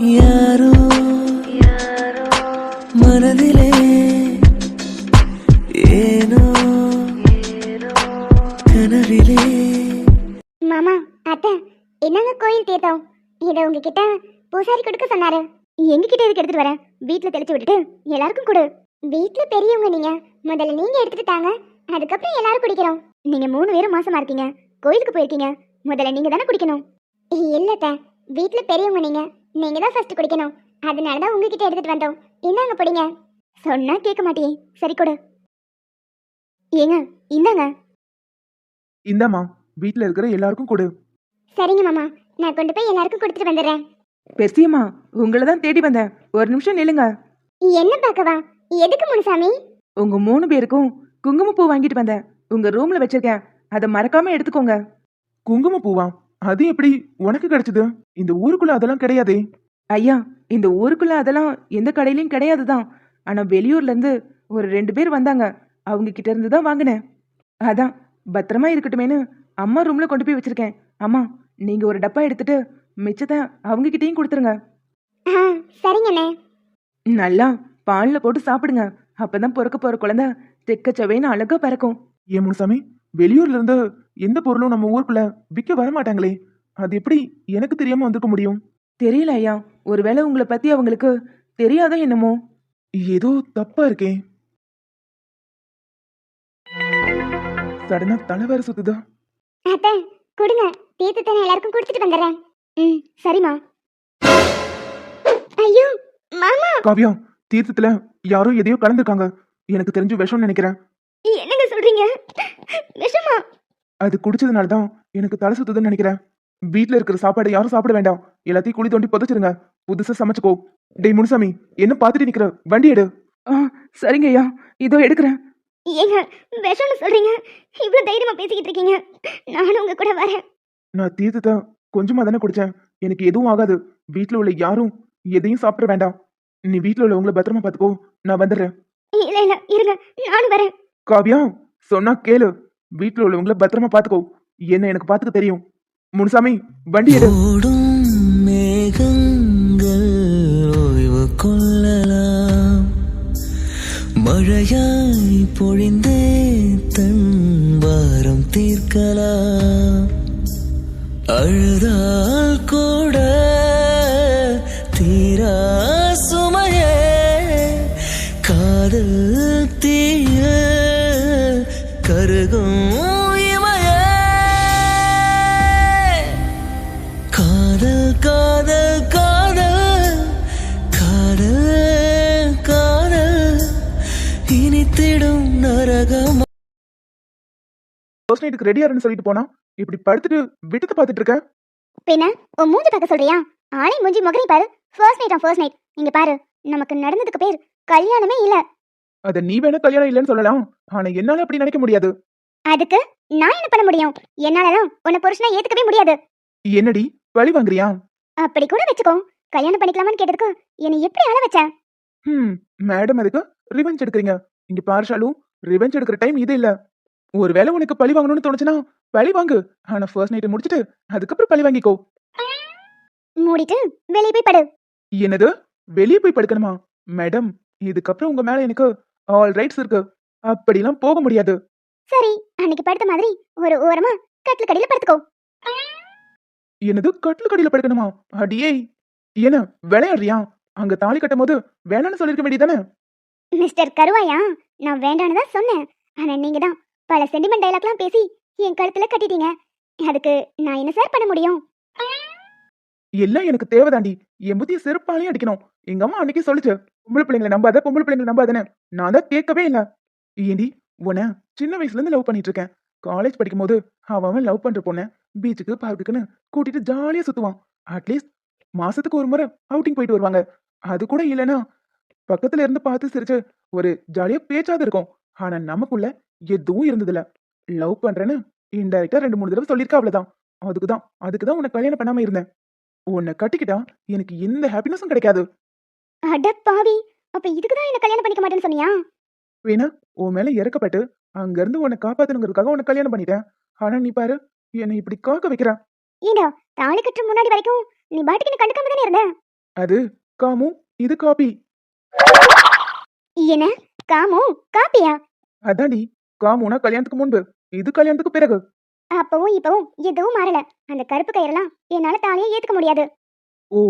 யாரோ மனதிலே ஏனோ கனவிலே. மாமா அத்தை என்னங்க கோயில் தீர்த்தம்? இதை உங்ககிட்ட பூசாரி கொடுக்க சொன்னாரு. எங்ககிட்ட எதுக்கு எடுத்துட்டு வரேன் வீட்ல தெளிச்சு விட்டுட்டு எல்லாருக்கும் கொடு. வீட்ல பெரியவங்க நீங்க. முதல்ல நீங்க எடுத்துட்டு தாங்க. அதுக்கப்புறம் எல்லாரும் குடிக்கிறோம். நீங்க மூணு பேரும் மாசமா இருக்கீங்க. கோயிலுக்கு போயிருக்கீங்க. முதல்ல நீங்க தானே குடிக்கணும். இல்லத்த அத்தை. வீட்ல பெரியவங்க நீங்க. நீங்க தான் ஃபர்ஸ்ட் குடிக்கணும். அதனால தான் உங்ககிட்ட எடுத்துட்டு வந்தோம். என்னங்க பிடிங்க. சொன்னா கேட்க மாட்டியே. சரி கொடு. ஏங்க இந்தாங்க. இந்தாம்மா வீட்ல இருக்கிற எல்லாருக்கும் கொடு. சரிங்க மாமா. நான் கொண்டு போய் எல்லாருக்கும் கொடுத்துட்டு வந்துடுறேன். பெருசியம்மா உங்களை தான் தேடி வந்தேன். ஒரு நிமிஷம் நில்லுங்க. என்ன பார்க்கவா? எதுக்கு முனுசாமி? உங்க மூணு பேருக்கும் குங்குமப்பூ வாங்கிட்டு வந்தேன். உங்க ரூம்ல வச்சிருக்கேன். அதை மறக்காம எடுத்துக்கோங்க. குங்குமப்பூவா? அது எப்படி உனக்கு கிடைச்சது? இந்த ஊருக்குள்ள அதெல்லாம் கிடையாதே. ஐயா இந்த ஊருக்குள்ள அதெல்லாம் எந்த கடையிலயும் கிடையாது தான் ஆனா வெளியூர்ல இருந்து ஒரு ரெண்டு பேர் வந்தாங்க. அவங்க கிட்ட இருந்து தான் வாங்கினேன். அதான் பத்திரமா இருக்கட்டுமேனு அம்மா ரூம்ல கொண்டு போய் வச்சிருக்கேன். அம்மா நீங்க ஒரு டப்பா எடுத்துட்டு மிச்சத்தை அவங்க கிட்டயும் கொடுத்துருங்க. சரிங்கண்ணே. நல்லா பால்ல போட்டு சாப்பிடுங்க. அப்பதான் பிறக்க போற குழந்தை தெக்க சவைன்னு அழகா பிறக்கும். ஏன் முனுசாமி வெளியூர்ல இருந்து எந்த பொருளும் நம்ம ஊருக்குள்ள விற்க வர மாட்டாங்களே அது எப்படி எனக்கு தெரியாம வந்திருக்க முடியும்? தெரியல ஐயா. ஒருவேளை உங்களை பத்தி அவங்களுக்கு தெரியாதோ என்னமோ. ஏதோ தப்பா இருக்கே. சடனா தலை வேற சுத்துதா? அத்தை கொடுங்க. தீர்த்தத்தை நான் எல்லாருக்கும் கொடுத்துட்டு வந்துடுறேன். ம் சரிம்மா. ஐயோ மாமா! காவியா தீர்த்தத்துல யாரோ எதையோ கலந்துருக்காங்க. எனக்கு தெரிஞ்சு விஷம்னு நினைக்கிறேன். என்னங்க சொல்றீங்க? விஷமா அது குடிச்சதுனால தான் எனக்கு தலை சுத்துதுன்னு நினைக்கிறேன். வீட்ல இருக்கிற சாப்பாடு யாரும் சாப்பிட வேண்டாம். எல்லாத்தையும் குழி தோண்டி புதைச்சிருங்க. புதுசா சமைச்சுக்கோ. டேய் முனுசாமி என்ன பார்த்துட்டு நிக்கிற? வண்டி எடு. ஆ சரிங்க ஐயா. இதோ எடுக்கிறேன். ஏங்க விஷம்னு சொல்றீங்க? இவ்வளவு தைரியமா பேசிக்கிட்டு இருக்கீங்க. நானும் உங்க கூட வரேன். நான் தீர்த்தத்தை கொஞ்சமா தானே குடிச்சேன். எனக்கு எதுவும் ஆகாது. வீட்ல உள்ள யாரும் எதையும் சாப்பிட வேண்டாம். நீ வீட்ல உள்ளவங்கள பத்திரமா பாத்துக்கோ நான் வந்துடுறேன். இல்ல இல்ல இருங்க. நானும் வரேன். காவியா சொன்னா கேளு. வீட்டில் உள்ளவங்கள பத்திரமா பாத்துக்கோ. என்ன எனக்கு பாத்துக்க தெரியும். முனுசாமி வண்டி எடு. மேகங்கள் ஓய்வு கொள்ளலாம். மழையாய் பொழிந்தே தன் வாரம் தீர்க்கலாம். அழுதால் கூட நைட்டுக்கு ரெடியா இருன்னு சொல்லிட்டு போனா இப்படி படுத்துட்டு விட்டத்தை பாத்துட்டு இருக்க? பின்ன உன் மூஞ்சி பார்க்க சொல்றியா? ஆளை மூஞ்சி முகரை பாரு. ஃபர்ஸ்ட் நைட் ஃபர்ஸ்ட் நைட் இங்க பாரு நமக்கு நடந்ததுக்கு பேர் கல்யாணமே இல்ல. அத நீ வேணா கல்யாணம் இல்லைன்னு சொல்லலாம். ஆனா என்னால அப்படி நினைக்க முடியாது. அதுக்கு நான் என்ன பண்ண முடியும்? என்னாலலாம் உன்னை புருஷனை ஏத்துக்கவே முடியாது. என்னடி? பழி வாங்குறியா? அப்படி கூட வச்சுக்கோ. கல்யாணம் பண்ணிக்கலாமான்னு கேட்டதுக்கு என்னை எப்படி ஆள வச்ச? ம் மேடம் அதுக்கு ரிவெஞ்ச் எடுக்கிறீங்க. இங்க பாரு ஷாலு ரிவெஞ்ச் எடுக்கிற டைம் இது இல்ல. ஒருவேளை உனக்கு பழி வாங்கணும்னு தோணுச்சுன்னா பழி வாங்கு. ஆனா ஃபர்ஸ்ட் நைட் முடிச்சிட்டு அதுக்கப்புறம் பழி வாங்கிக்கோ. மூடிட்டு வெளியே போய் படு. என்னது? வெளியே போய் படுக்கணுமா? மேடம் இதுக்கப்புறம் உங்க மேல எனக்கு ஆல் ரைட்ஸ் இருக்கு. அப்படிலாம் போக முடியாது. சரி அன்னைக்கு படுத்த மாதிரி ஒரு ஓரமா கட்டில் கடியில படுத்துக்கோ. என்னது? கட்டில் கடியில படுக்கணுமா? அடியே. என்ன விளையாடுறியா? அங்க தாலி கட்டும் போது வேணாம்னு சொல்லிருக்க வேண்டியதானே மிஸ்டர் கருவாயா நான் வேண்டான்னு தான் சொன்னேன். ஆனா நீங்க தான் பல சென்டிமெண்ட் டைலாக்லாம் பேசி என் கழுத்துல கட்டிட்டீங்க. அதுக்கு நான் என்ன சார் பண்ண முடியும்? எல்லாம் எனக்கு தேவைதாண்டி. என் புத்திய செருப்பாலையும் அடிக்கணும். எங்க அம்மா அன்னைக்கு சொல்லுச்சு பொம்பளை பிள்ளைங்களை நம்பாத பொம்பளை பிள்ளைங்களை நம்பாதன்னு. நான் தான் கேட்கவே இல்லை. ஏண்டி உன்னை சின்ன வயசுல இருந்து லவ் பண்ணிட்டு இருக்கேன். காலேஜ் படிக்கும் போது அவன் அவன் லவ் பண்ற பொண்ணை பீச்சுக்கு பார்க்குக்குன்னு கூட்டிட்டு ஜாலியா சுத்துவான். அட்லீஸ்ட் மாசத்துக்கு ஒரு முறை அவுட்டிங் போயிட்டு வருவாங்க. அது கூட இல்லைன்னா பக்கத்துல இருந்து பார்த்து சிரிச்சு ஒரு ஜாலியா பேச்சாவது இருக்கும். ஆனா நமக்குள்ள எதுவும் இருந்ததில்ல. லவ் பண்றேன்னு இன்டைரக்டா ரெண்டு மூணு தடவை சொல்லியிருக்கா அவ்வளவுதான். அதுக்குதான் அதுக்குதான் உன்னை கல்யாணம் பண்ணாம இருந்தேன். உன்னை கட்டிக்கிட்டா எனக்கு எந்த ஹாப்பினஸும் கிடைக்காது. அட பாவி. அப்ப இதுக்கு தான் என்ன கல்யாணம் பண்ணிக்க மாட்டேன்னு சொன்னியா? வேணா உன் மேல இறக்கப்பட்டு அங்க இருந்து உன்னை காப்பாத்தணுங்கிறதுக்காக உன்னை கல்யாணம் பண்ணிட்டேன். ஆனா நீ பாரு என்னை இப்படி காக்க வைக்கிற? ஏண்டா தாலி கட்டுற முன்னாடி வரைக்கும் நீ பாட்டுக்கு என்ன கண்டுக்காம தானே இருந்த? அது காமு இது காபி. என்ன? காமு காப்பியா? அதாண்டி காமுனா கல்யாணத்துக்கு முன்பு. இது கல்யாணத்துக்கு பிறகு. அப்பவும் இப்பவும் எதுவும் மாறல. அந்த கருப்பு கயிறெல்லாம் என்னால தாலியை ஏத்துக்க முடியாது. ஓ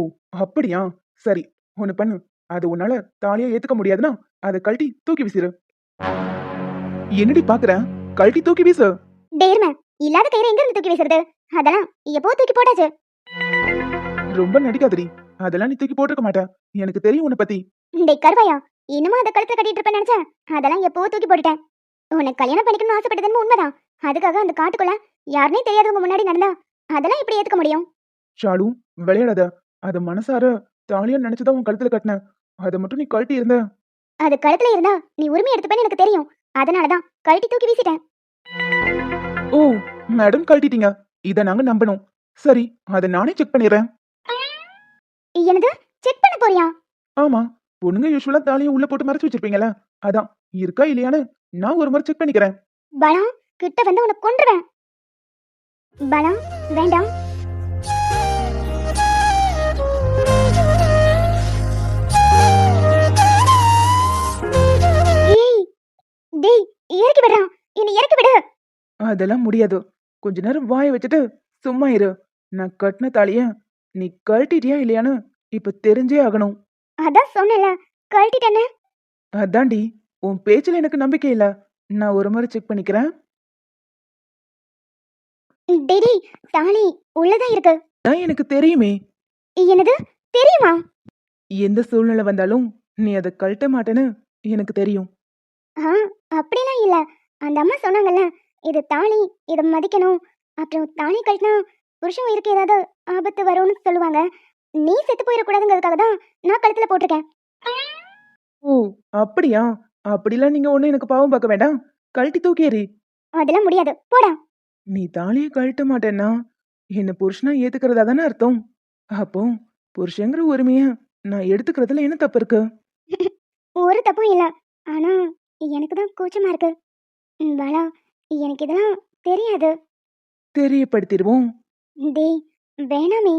அப்படியா? சரி ஒண்ணு பண்ணு. அது உன்னால தாலியா ஏத்துக்க முடியாதுன்னா அதை கழட்டி தூக்கி வீசிரு. என்னடி பாக்குற? கழட்டி தூக்கி வீசு. டேர்ம இல்லாத கயிறை எங்க இருந்து தூக்கி வீசுறது? அதெல்லாம் எப்போ தூக்கி போட்டாச்சு? ரொம்ப நடிக்காதடி. அதெல்லாம் நீ தூக்கி போட்டிருக்க மாட்ட. எனக்கு தெரியும் உன்னை பத்தி. டேய் கருவாயா இன்னுமா அதை கழுத்துல கட்டிட்டு இருப்பேன் நினைச்சேன் அதெல்லாம் எப்போ தூக்கி போட்டுட்டேன்? உனக்கு கல்யாணம் பண்ணிக்கணும்னு ஆசைப்பட்டதுன்னு உண்மைதான். அதுக்காக அந்த காட்டுக்குள்ள யாருனே தெரியாதவங்க முன்னாடி நடந்தா அதெல்லாம் எப்படி ஏத்துக்க முடியும்? ஷாலு விளையாடாத. அது மனசார தாலியா நினைச்சுதான் உன் கழுத்துல கட்டின அதை மட்டும் நீ கழட்டி இருந்த. அது கழுத்துல இருந்தா நீ உரிமை எடுத்துப்பேன்னு எனக்கு தெரியும். அதனாலதான் கழட்டி தூக்கி வீசிட்டேன். ஓ மேடம் கழட்டிட்டீங்க. இதை நாங்க நம்பணும். சரி அதை நானே செக் பண்ணிடுறேன். என்னது? செக் பண்ண போறியா? ஆமா பொண்ணுங்க யூஸ்வலா தாலியை உள்ள போட்டு மறைச்சு வச்சிருப்பீங்கல்ல. அதான் இருக்கா இல்லையான்னு நான் ஒரு முறை செக் பண்ணிக்கிறேன். பலம் கிட்ட வந்து உனக்கு கொன்றுவேன். பலம் வேண்டாம். டேய் இறக்கி விடுறான். என்னை இறக்கி விடு. அதெல்லாம் முடியாது. கொஞ்ச நேரம் வாயை வச்சுட்டு சும்மா இரு. நான் கட்டின தாலிய நீ கழட்டிட்டியா இல்லையான்னு இப்ப தெரிஞ்சே ஆகணும். அதான் சொன்னல கழட்டிட்டேன்னு. அதான்டி. உன் பேச்சுல எனக்கு நம்பிக்கை இல்ல. நான் ஒரு முறை செக் பண்ணிக்கிறேன். டேய், தாலி உள்ளதான் இருக்கு. அதான் எனக்கு தெரியுமே. என்னது? தெரியுமா? எந்த சூழ்நிலை வந்தாலும் நீ அதை கழட்ட மாட்டேன்னு எனக்கு தெரியும். ஆ அப்படிலாம் இல்ல. அந்த அம்மா சொன்னாங்கல்ல இது தாலி இதை மதிக்கணும். அப்புறம் தாலி கட்டினா புருஷன் உயிருக்கு ஏதாவது ஆபத்து வரும்னு சொல்லுவாங்க. நீ செத்து போயிடக்கூடாதுங்கிறதுக்காக தான் நான் கழுத்துல போட்டிருக்கேன். ஓ அப்படியா? அப்படிலாம் நீங்க ஒண்ணு எனக்கு பாவம் பார்க்க வேண்டாம். கழட்டி தூக்கி அதெல்லாம் முடியாது. போடா. நீ தாலியை கழட்ட மாட்டேன்னா என்ன புருஷனா ஏத்துக்கிறதா தானே அர்த்தம்? அப்போ புருஷங்கிற உரிமைய நான் எடுத்துக்கிறதுல என்ன தப்பு இருக்கு? ஒரு தப்பும் இல்ல. ஆனா எனக்கு தான் கூச்சமா இருக்கு. பாலா எனக்கு இதெல்லாம் தெரியாது. தெரியப்படுத்திடுவோம். டேய் வேணாமே.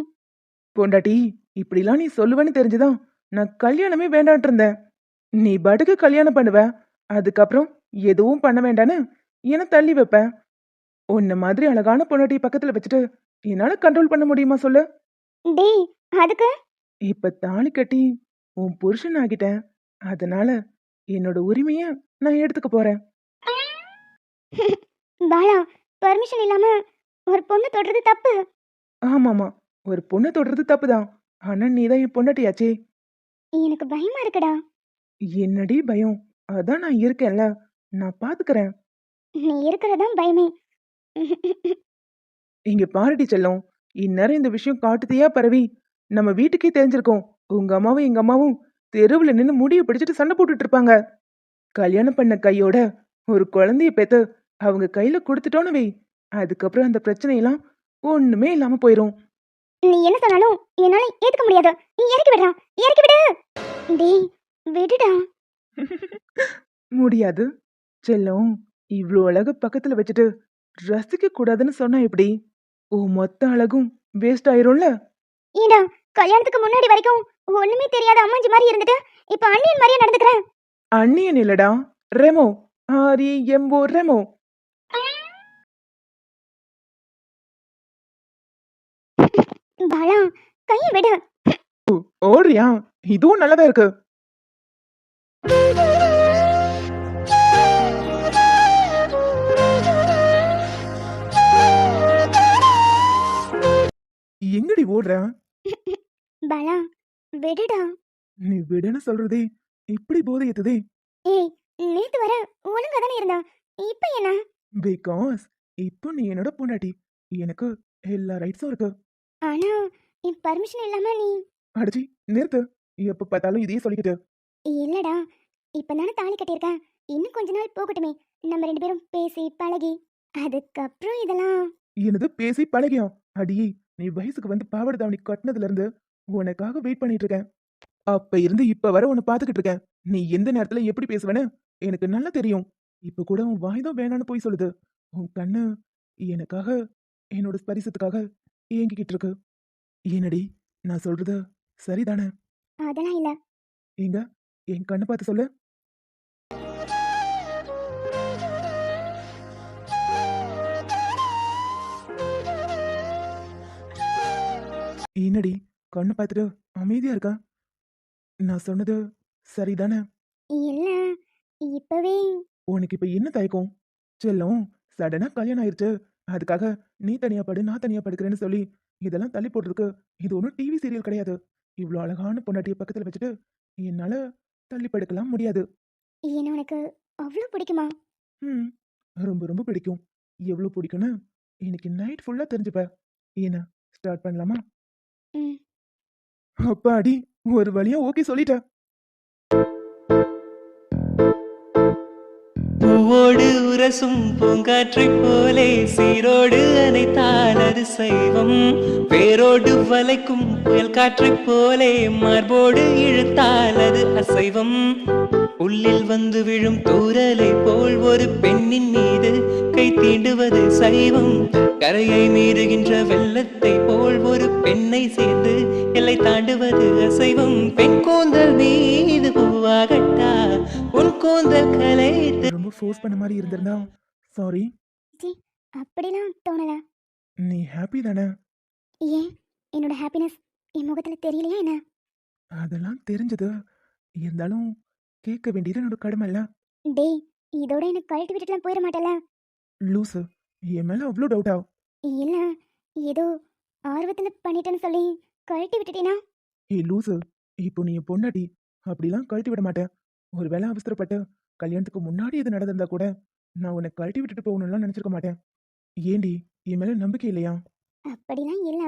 பொண்டாட்டி இப்படிலாம் நீ சொல்லுவேன்னு தெரிஞ்சுதான் நான் கல்யாணமே வேண்டான்ட்டு இருந்தேன். நீ பாட்டுக்கு கல்யாணம் பண்ணுவ. அதுக்கப்புறம் எதுவும் பண்ண வேண்டான்னு என தள்ளி வைப்பேன் உன்ன மாதிரி அழகான பொண்டாட்டி பக்கத்துல வச்சுட்டு என்னால கண்ட்ரோல் பண்ண முடியுமா சொல்லு? டேய் அதுக்கு? இப்ப தாலி கட்டி உன் புருஷன் ஆகிட்டேன். அதனால என்னோட உரிமைய நான் எடுத்துக்க போறேன். பாலா பர்மிஷன் இல்லாம ஒரு பொண்ணு தொடுறது தப்பு. ஆமாமா ஒரு பொண்ணை தொடுறது தப்புதான். ஆனா நீதான் என் பொண்டாட்டியாச்சே. எனக்கு பயமா இருக்குடா. என்னடி பயம்? அதான் நான் இருக்கேன்ல. நான் பாத்துக்கறேன். நீ இருக்கிறதான் பயமே. இங்க பாருடி செல்லம். இந்நேரம் இந்த விஷயம் காட்டுத்தியா பரவி? நம்ம வீட்டுக்கே தெரிஞ்சிருக்கோம். உங்க அம்மாவும் எங்க அம்மாவும் தெருவுல நின்னு முடிய பிடிச்சிட்டு சண்டை போட்டுட்டு இருப்பாங்க. கல்யாணம் பண்ண கையோட ஒரு குழந்தைய பெத்து அவங்க கையில கொடுத்துட்டோன்னு வை. அதுக்கப்புறம் அந்த பிரச்சனையெல்லாம் ஒண்ணுமே இல்லாம போயிரும். நீ என்ன சொன்னாலும் என்னால ஏத்துக்க முடியாது. நீ இறக்கி விடுறா. இறக்கி விடு. டேய் விடுடா. முடியாது. செல்லம் இவ்ளோ அழகு பக்கத்துல வச்சுட்டு ரசிக்க கூடாதுன்னு சொன்னா எப்படி? ஓ மொத்த அழகும் வேஸ்ட் ஆயிரும்ல? ஏண்டா கல்யாணத்துக்கு முன்னாடி வரைக்கும் ஒண்ணுமே தெரியாத அம்மாஞ்சி மாதிரி இருந்துட்டு இப்ப அண்ணியன் மாதிரியே நடந்துக்கிறேன் அண்ணியன் இல்லடா ரெமோ. ஆரி எம்போ ரெமோ. பாலா கையை விடு. ஓடுறியா? இதுவும் நல்லதா இருக்கு. எங்கடி ஓடுற? பாலா விடுடா. நீ விடுன்னு சொல்றதே இப்படி போதை ஏத்துதே ஏய் நேத்து வர ஒழுங்கா தானே இருந்தா இப்ப என்ன? பிகாஸ் இப்போ நீ என்னோட பொண்டாட்டி எனக்கு எல்லா ரைட்ஸும் இருக்கு. ஆனா என் பர்மிஷன் இல்லாம நீ அடிச்சி நிறுத்து. எப்ப பார்த்தாலும் இதையே சொல்லிக்கிட்டு. இல்லடா இப்பதானே தாலி கட்டியிருக்கேன் இன்னும் கொஞ்ச நாள் போகட்டுமே. நம்ம ரெண்டு பேரும் பேசி பழகி. அதுக்கப்புறம் இதெல்லாம். எனது பேசி பழகியும் அடி நீ வயசுக்கு வந்து பாவாடை தாவணி கட்டினதுல இருந்து உனக்காக வெயிட் பண்ணிட்டு இருக்கேன் அப்ப இருந்து இப்ப வர உன்னை பாத்துக்கிட்டு இருக்கேன் நீ எந்த நேரத்துல எப்படி பேசுவேன்னு எனக்கு நல்லா தெரியும். இப்ப கூட உன் வாய் தான் வேணான்னு போய் சொல்லுது. உன் கண்ணு எனக்காக என்னோட ஸ்பரிசத்துக்காக ஏங்கிக்கிட்டு இருக்கு ஏனடி நான் சொல்றத சரிதானே? அதெல்லாம் இல்ல. எங்க? என் கண்ணை பார்த்து சொல்லு. என்னடி கண்ணை பார்த்துட்டு அமைதியா இருக்கா? நான் சொன்னது சரிதானே? இல்ல இப்பவே. உனக்கு இப்ப என்ன தயக்கம்? செல்லம் சடனா கல்யாணம் ஆயிருச்சு. அதுக்காக நீ தனியா படு நான் தனியா படுக்கிறேன்னு சொல்லி இதெல்லாம் தள்ளி போட்டிருக்கு. இது ஒன்றும் டிவி சீரியல் கிடையாது. இவ்வளோ அழகான பொண்டாட்டிய பக்கத்துல வச்சுட்டு என்னால தள்ளி படுக்கலாம் முடியாது. என்ன உனக்கு அவ்வளவு பிடிக்குமா? ம் ரொம்ப ரொம்ப பிடிக்கும். எவ்வளோ பிடிக்கும்னு இன்னைக்கு நைட் ஃபுல்லா தெரிஞ்சுப்ப. என்ன ஸ்டார்ட் பண்ணலாமா? ம். அப்பாடி ஒரு வழியா ஓகே சொல்லிட்ட பூவோடு உரசும் பூங்காற்றை போலே சீரோடு அனைத்தால் அது சைவம். பேரோடு வளைக்கும் புயல் காற்றை போலே மார்போடு இழுத்தால் அது அசைவம். உள்ளில் வந்து விழும் தூரலை போல் ஒரு பெண்ணின் மீது கை தீண்டுவது சைவம். கரையை மீறுகின்ற வெள்ளத்தை போல் ஒரு பெண்ணை சேர்ந்து எல்லை தாண்டுவது அசைவம். பெண் கூந்தல் மீது பூவாகட்டா உன் கூந்தல் கலைத்து ரொம்ப ஃபோர்ஸ் பண்ண மாதிரி இருந்திருந்தா சாரி அப்படிலாம் தோணல? நீ ஹாப்பி தானே? ஏன்? என்னோட ஹாப்பினஸ் என் முகத்துல தெரியலையா என்ன? அதெல்லாம் தெரிஞ்சது. இருந்தாலும் கேட்க வேண்டியது என்னோட கடமை இல்ல டேய் இதோட எனக்கு கழட்டி விட்டுட்டுலாம் போயிட மாட்டல லூசு என் மேல அவ்வளோ டவுட்டா இல்ல ஏதோ ஆர்வத்துல பண்ணிட்டேன்னு சொல்லி கழட்டி விட்டுட்டீனா? ஏ லூசு இப்போ நீ என் பொண்டாட்டி அப்படிலாம் கழட்டி விட மாட்டேன். ஒருவேளை அவசரப்பட்டு கல்யாணத்துக்கு முன்னாடி இது நடந்திருந்தா கூட நான் உன்னை கழட்டி விட்டுட்டு போகணும்லாம் நினைச்சிருக்க மாட்டேன். ஏண்டி என் மேல நம்பிக்கை இல்லையா? அப்படிலாம் இல்ல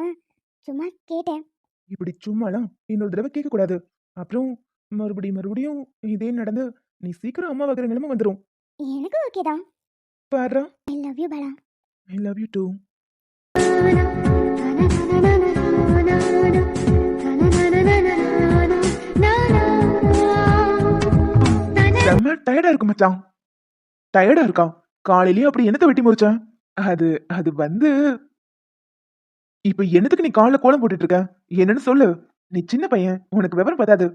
சும்மா கேட்டேன். இப்படி சும்மாலாம் இன்னொரு தடவை கேட்க கூடாது அப்புறம் மறுபடியும் மறுபடியும் இதே நடந்து நீ சீக்கிரம் அம்மா வைக்கிற நிலைமை வந்துடும் எனக்கு ஓகே தான். பாடுறா I love you Bala. I love you too செம்ம டயர்டா இருக்கு மச்சான். டயர்டா இருக்கா? காலையிலயே அப்படி என்னத்த வெட்டி முறிச்சேன் அது அது வந்து இப்ப என்னத்துக்கு நீ காலைல கோலம் போட்டுட்டு இருக்க? என்னன்னு சொல்லு. நீ சின்ன பையன் உனக்கு விவரம் பத்தாது.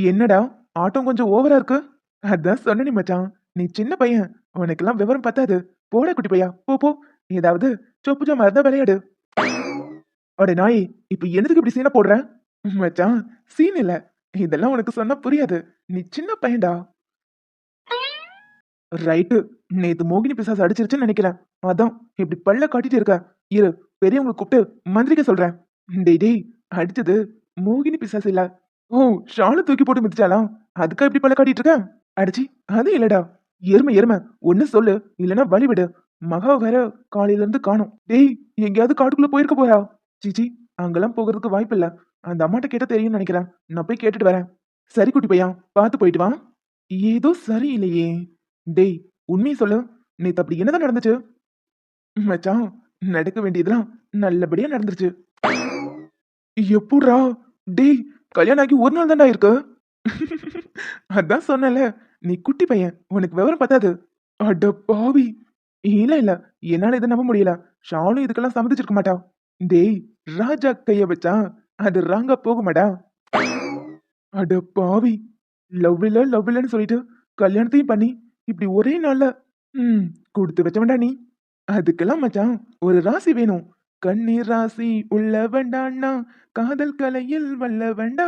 என்னடா ஆட்டம் கொஞ்சம் ஓவரா இருக்கு? அதான் சொன்ன மச்சான். நீ சின்ன பையன். உனக்கெல்லாம் விவரம் பத்தாது. போட குட்டி பையா. போ போ. ஏதாவது சொப்பு ஜாமா இருந்தா விளையாடு. அட நாய் இப்ப எதுக்கு இப்படி சீனை போடுற? மச்சான் சீன் இல்ல. இதெல்லாம் உனக்கு சொன்னா புரியாது. நீ சின்ன பையன்டா. ரைட்டு நேத்து மோகினி பிசாஸ் அடிச்சிருச்சுன்னு நினைக்கிறேன். அதான் இப்படி பல்ல காட்டிட்டு இருக்க. இரு பெரியவங்களை கூப்பிட்டு மந்திரிக்க சொல்றேன். டேய் டேய் அடிச்சது மோகினி பிசாஸ் இல்ல. ஓ ஷாலு தூக்கி போட்டு மிதிச்சாலாம் அதுக்கா இப்படி பல்ல காட்டிட்டு இருக்க? அடிச்சி அது இல்லடா. எருமை எருமை. ஒன்னு சொல்லு இல்லனா வழி விடு. மகா வேற காலையில இருந்து காணும். டேய் எங்கேயாவது காட்டுக்குள்ள போயிருக்க போறா? சிச்சி அங்கெல்லாம் போகிறதுக்கு வாய்ப்பு இல்ல. அந்த அம்மாட்ட கேட்ட தெரியும்னு நினைக்கிறேன். நான் போய் கேட்டுட்டு வரேன். சரி குட்டி பையா பார்த்து போயிட்டு வா. ஏதோ சரியில்லையே. டேய் உண்மையை சொல்லு. நேத்து அப்படி என்னதான் நடந்துச்சு? மச்சான் நடக்க வேண்டியதெல்லாம் நல்லபடியா நடந்துருச்சு. எப்படா டேய் கல்யாணம் ஆகி ஒரு நாள் தான்டா இருக்கு. அதான் சொன்னல நீ குட்டி பையன் உனக்கு விவரம் பத்தாது. அட பாவி. இல்ல இல்ல என்னால இதை நம்ப முடியல. ஷாலும் இதுக்கெல்லாம் சம்மதிச்சிருக்க மாட்டா. டேய் ராஜா கைய வச்சா அது ராங்கா போகுமாடா? அட பாவி. லவ் இல்ல லவ் இல்லன்னு சொல்லிட்டு கல்யாணத்தையும் பண்ணி இப்படி ஒரே நாள்ல ம் கொடுத்து வச்சவன்டா நீ. அதுக்கெல்லாம் மச்சான் ஒரு ராசி வேணும். கண்ணீர் ராசி உள்ள வேண்டாண்ணா காதல் கலையில் வல்ல வேண்டா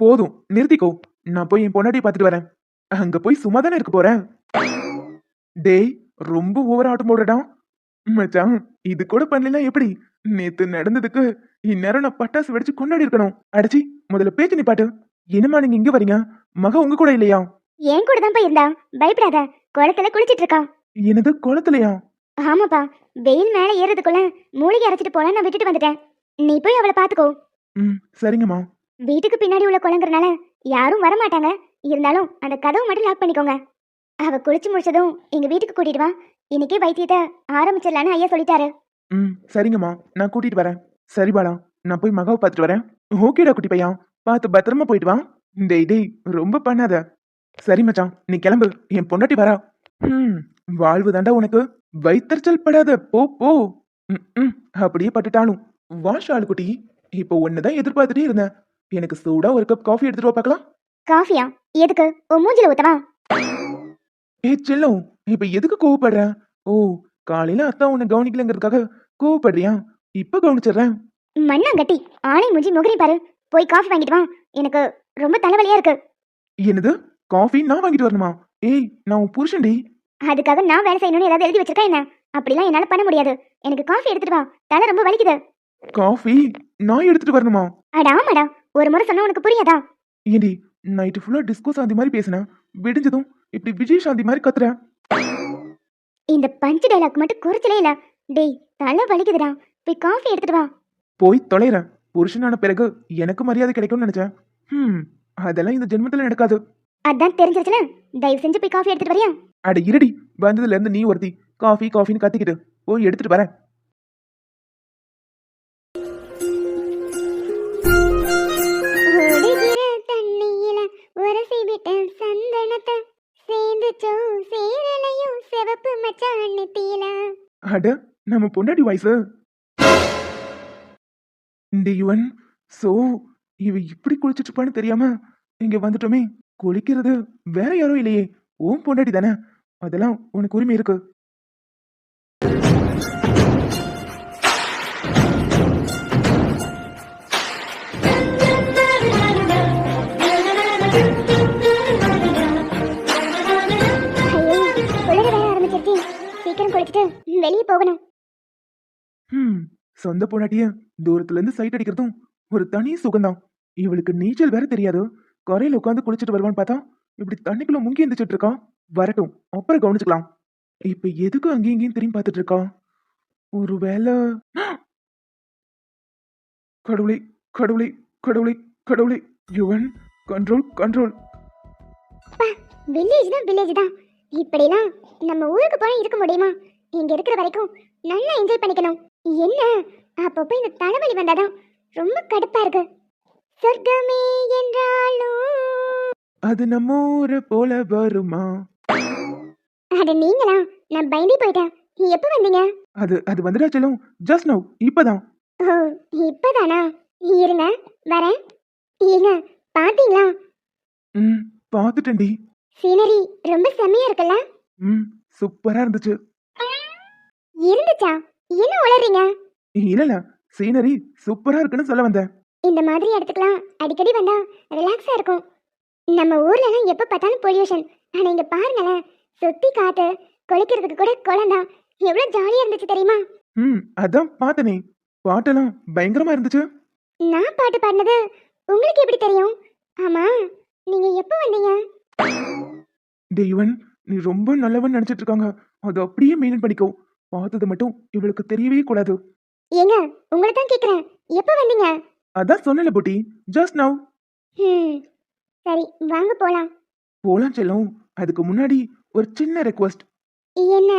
போதும் நிறுத்திக்கோ. நான் போய் என் பொண்டாட்டி பார்த்துட்டு வரேன். அங்க போய் சும்மா தானே இருக்க போறேன்? டேய் ரொம்ப ஓவர் ஆட்டம் போடுறடா. மச்சான் இது கூட பண்ணலாம் எப்படி? நேத்து நடந்ததுக்கு இந்நேரம் நான் பட்டாசு வெடிச்சு கொண்டாடி இருக்கணும். அடிச்சி முதல்ல பேச்சு நீ பாட்டு. என்னம்மா நீங்க இங்க வரீங்க? மக உங்க கூட இல்லையா? என் கூட தான் இருந்தா. பயப்படாத. குளத்துல குளிச்சிட்டு இருக்கா. எனது குளத்துலயா? ஆமாப்பா வெயில் மேல ஏறதுக்குள்ள மூலிகை அரைச்சிட்டு போல நான் விட்டுட்டு வந்துட்டேன். நீ போய் அவளை பாத்துக்கோ. ம் சரிங்கம்மா. வீட்டுக்கு பின்னாடி உள்ள குளங்குறனால யாரும் வர மாட்டாங்க இருந்தாலும் அந்த கதவு மட்டும் லாக் பண்ணிக்கோங்க. அவ குளிச்சு முடிச்சதும் எங்க வீட்டுக்கு கூட்டிட்டு வா. இன்னைக்கே வைத்தியத்தை ஆரம்பிச்சிடலான்னு ஐயா சொல்லிட்டாரு. ம் சரிங்கம்மா. நான் கூட்டிட்டு வரேன். சரி பாலா நான் போய் மகாவை பார்த்துட்டு வரேன். ஓகேடா குட்டி பையன். பார்த்து பத்திரமா போயிட்டு வா. டேய் டேய் ரொம்ப பண்ணாத. சரி மச்சான் நீ கிளம்பு. என் பொண்டாட்டி வரா. ம். வாழ்வு தாண்டா உனக்கு? வைத்தறிச்சல் படாத போ போ. ம், அப்படியே பட்டுட்டாலும். வா ஷாலு குட்டி இப்போ ஒண்ணுதான் எதிர்பார்த்துட்டே இருந்தேன். எனக்கு சூடா ஒரு கப் காஃபி எடுத்துட்டு வா பார்க்கலாம். காஃபியா? எதுக்கு? உன் மூஞ்சில ஊத்தவா? ஏ செல்லம் இப்ப எதுக்கு கோவப்படுற? ஓ காலையில அத்தா உன்னை கவனிக்கலங்கிறதுக்காக கோவப்படுறியா? இப்ப கவனிச்சிடுறேன். மண்ணாங்கட்டி ஆளை மூஞ்சி முகரி பாரு. போய் காஃபி வாங்கிட்டு வா. எனக்கு ரொம்ப தலைவலியா இருக்கு. என்னது? காஃபி நான் வாங்கிட்டு வரணுமா? ஏய் நான் உன் புருஷன்டி. அதுக்காக நான் வேலை செய்யணும்னு ஏதாவது எழுதி வச்சிருக்கா என்ன? அப்படிலாம் என்னால பண்ண முடியாது. எனக்கு காஃபி எடுத்துட்டு வா. தலை ரொம்ப வலிக்குது. காஃபி நான் எடுத்துட்டு வரணுமா? அட ஆமாடா. ஒரு முறை சொன்னா உனக்கு புரியாதா? ஏண்டி நைட்டு ஃபுல்லா டிஸ்கோ சாந்தி மாதிரி பேசினேன் விடிஞ்சதும் இப்படி விஜய் சாந்தி மாதிரி கத்துற. இந்த பஞ்சு டைலாக் மட்டும் குறைச்சலே இல்ல. டேய் தலை வலிக்குதுடா. போய் காஃபி எடுத்துட்டு வா. போய் தொலைறேன். புருஷனான பிறகு எனக்கு மரியாதை கிடைக்கும்னு நினைச்சேன். ஹம் அதெல்லாம் இந்த ஜென்மத்துல நடக்காது. அதான் தெரிஞ்சிருச்சுல. தயவு செஞ்சு போய் காஃபி எடுத்துட்டு வரியா? அட இருடி வந்ததுல இருந்து நீ ஒருத்தி காஃபி காஃபின்னு கத்திக்கிட்டு. போய் எடுத்துட்டு வரேன். அட நம்ம பொண்டாடி வயசு இந்த இவன் சோ இவ இப்படி குளிச்சிட்டு இருப்பான்னு தெரியாம இங்க வந்துட்டோமே. குளிக்கிறது வேற யாரும் இல்லையே. ஓம் பொண்டாட்டி தானே? அதெல்லாம் உனக்கு உரிமை இருக்கு. வெளியே போகணும் சொந்த பொண்டாட்டிய தூரத்துல இருந்து சைட் அடிக்கிறதும் ஒரு தனி சுகம்தான். இவளுக்கு நீச்சல் வேற தெரியாது. கரையில் உட்காந்து குளிச்சுட்டு வருவான்னு பார்த்தா இப்படி தண்ணிக்குள்ள முங்கி எந்திரிச்சிட்டு இருக்கான். வரட்டும் அப்புறம் கவனிச்சுக்கலாம். இப்ப எதுக்கு அங்கேயும் இங்கேயும் திரும்பி பார்த்துட்டு ஒரு ஒருவேளை கடவுளை கடவுளை கடவுளை கடவுளை யுவன் கண்ட்ரோல் கண்ட்ரோல். வில்லேஜ் தான் வில்லேஜ் தான். இப்படிலாம் நம்ம ஊருக்கு போனா இருக்க முடியுமா? இங்க இருக்கிற வரைக்கும் நல்லா என்ஜாய் பண்ணிக்கணும். என்ன? அப்பப்போ இந்த தலைவலி வந்தாதான் ரொம்ப கடுப்பா இருக்கு. சொர்க்கமே என்றாலும் அது நம்ம ஊரு போல வருமா? அட நீங்களா? நான் பயந்தே போயிட்டேன். எப்போ வந்தீங்க? அது அது வந்துடா செல்லும். ஜஸ்ட் நவ் இப்பதான். ஓ இப்பதானா? இருங்க வரேன். ஏங்க பாத்தீங்களா? ம் பார்த்துட்டேன்டி சீனரி ரொம்ப செம்மையா இருக்குல்ல? ம் சூப்பரா இருந்துச்சு. இருந்துச்சா? என்ன உளறீங்க? இல்ல. சீனரி சூப்பரா இருக்குன்னு சொல்ல வந்தேன். இந்த மாதிரி இடத்துக்குலாம் அடிக்கடி வந்தா ரிலாக்ஸா இருக்கும். நம்ம ஊர்லலாம் எப்ப பார்த்தாலும் பொல்யூஷன் ஆனா இங்க பாருங்களேன் சுத்தி காத்து குளிக்கிறதுக்கு கூட குளம் தான். எவ்வளவு ஜாலியா இருந்துச்சு தெரியுமா? ம் அதான் பார்த்தனே. பாட்டெல்லாம் பயங்கரமா இருந்துச்சு. நான் பாட்டு பாடினது உங்களுக்கு எப்படி தெரியும்? ஆமா நீங்க எப்போ வந்தீங்க? தெய்வன் நீ ரொம்ப நல்லவன் நினைச்சிட்டு இருக்காங்க. அது அப்படியே மெயின்டைன் பண்ணிக்கோ. பார்த்தது மட்டும் இவளுக்கு தெரியவே கூடாது. ஏங்க உங்களை தான் கேக்குறேன். எப்போ வந்தீங்க? அதான் சொன்னல புட்டி. ஜஸ்ட் நவ் ம் சரி வாங்க போலாம். போலாம் செல்லம். அதுக்கு முன்னாடி ஒரு சின்ன ரெக்வஸ்ட் என்ன?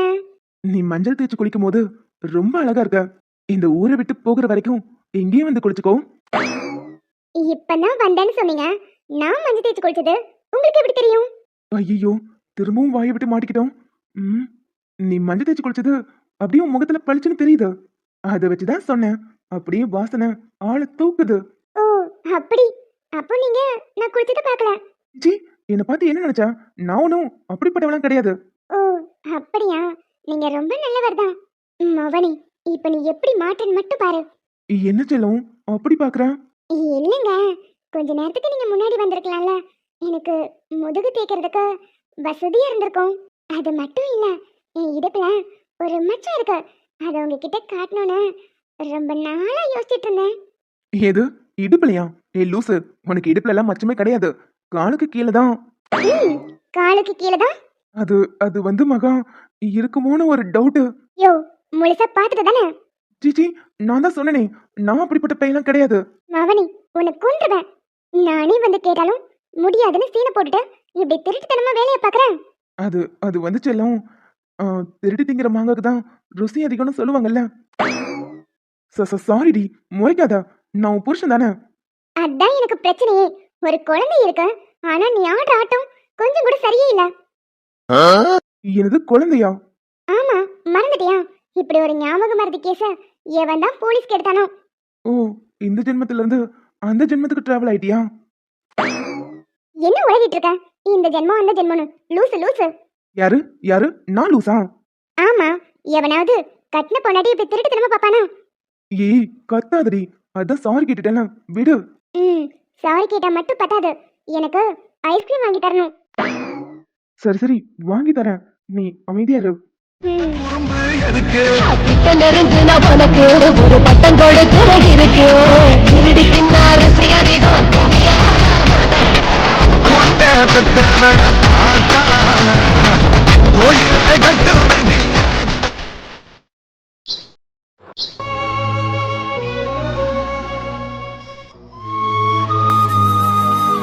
நீ மஞ்சள் தேய்ச்சி குளிக்கும் போது ரொம்ப அழகா இருக்க. இந்த ஊரை விட்டு போகிற வரைக்கும் எங்கேயும் வந்து குளிச்சுக்கோ. இப்பதான் வந்தேன்னு சொன்னீங்க. நான் மஞ்சள் தேய்ச்சி குளிச்சது உங்களுக்கு எப்படி தெரியும்? ஐயோ திரும்பவும் வாயை விட்டு மாட்டிக்கிட்டோம். ம் நீ மஞ்சள் தேய்ச்சி குளிச்சது அப்படியே உன் முகத்துல பளிச்சுன்னு தெரியுது. அதை வச்சுதான் சொன்னேன். அப்படியே வாசனை ஆளை தூக்குது. ஓ அப்படி. அப்போ நீங்க நான் குளிச்சதை பார்க்கல. ஜி என்னை பார்த்து என்ன நினைச்சா? நான் ஒன்றும் அப்படிப்பட்டவளாம் கிடையாது. ஓ அப்படியா? நீங்க ரொம்ப நல்லவர் தான். மவனி இப்ப நீ எப்படி மாட்டேன்னு மட்டும் பாரு. என்ன செல்லம் அப்படி பாக்குற இல்லைங்க. கொஞ்ச நேரத்துக்கு நீங்க முன்னாடி வந்திருக்கலாம்ல. எனக்கு முதுகு தேய்க்கிறதுக்கு வசதியா இருந்திருக்கும். அது மட்டும் இல்ல என் இடுப்புல ஒரு மச்சம் இருக்கு. அதை உங்ககிட்ட காட்டணும்னு ரொம்ப நாளா யோசிச்சுட்டு இருந்தேன். ஏது? இடுப்புலையா? ஏ லூசு. உனக்கு இடுப்புல எல்லாம் மச்சமே கிடையாது. காலுக்கு கீழே தான். ம், காலுக்கு கீழே தான்? அது அது வந்து மகா இருக்குமோன்னு ஒரு டவுட்டு. யோ முழுசா பார்த்துட்டு தானே? ஜிஜி நான் தான் சொன்னனே. நான் அப்படிப்பட்ட பையன்லாம் கிடையாது. மவனி உன்னை கொன்றுவேன். நானே வந்து கேட்டாலும் முடியாதுன்னு சீனை போட்டுட்டு இப்படி திருட்டுத்தனமா வேலையை பார்க்கறேன் அது அது வந்து செல்லம் ஆ, திருடி திங்கிற மாங்காக்கு தான் ருசி அதிகம்னு சொல்லுவாங்கல்ல. சாரிடி முறைக்காத? நான் உன் புருஷன் தானே. அதான் எனக்கு பிரச்சனையே. ஒரு குழந்தை இருக்கு. ஆனா நீ ஆடுற ஆட்டம் கொஞ்சம் கூட சரியே இல்ல. எனது குழந்தையா? ஆமா மறந்துட்டியா? இப்படி ஒரு ஞாபக மறதி கேஸ எவன் தான் போலீஸ்க்கு எடுத்தானோ? ஓ இந்த ஜென்மத்துல இருந்து அந்த ஜென்மத்துக்கு டிராவல் ஆயிட்டியா? என்ன உலகிட்டு இருக்க? இந்த ஜென்மம் அந்த ஜென்மம்னு. லூசு லூசு. யாரு? யாரு? நான் லூசா? ஆமா எவனாவது கட்டின பொண்டாட்டி இப்படி திருட்டுத்தனமா பாப்பானா ஏய் கத்தாதடி. அதான் சாரி கேட்டுட்டேன்ல. விடு. ம் சாரி கேட்டா மட்டும் பத்தாது. எனக்கு ஐஸ்கிரீம் வாங்கி தரணும். சரி சரி. வாங்கி தரேன். நீ அமைதியா இரு. ஒரு பட்டம் கொடுக்கிற இருக்கு திருடி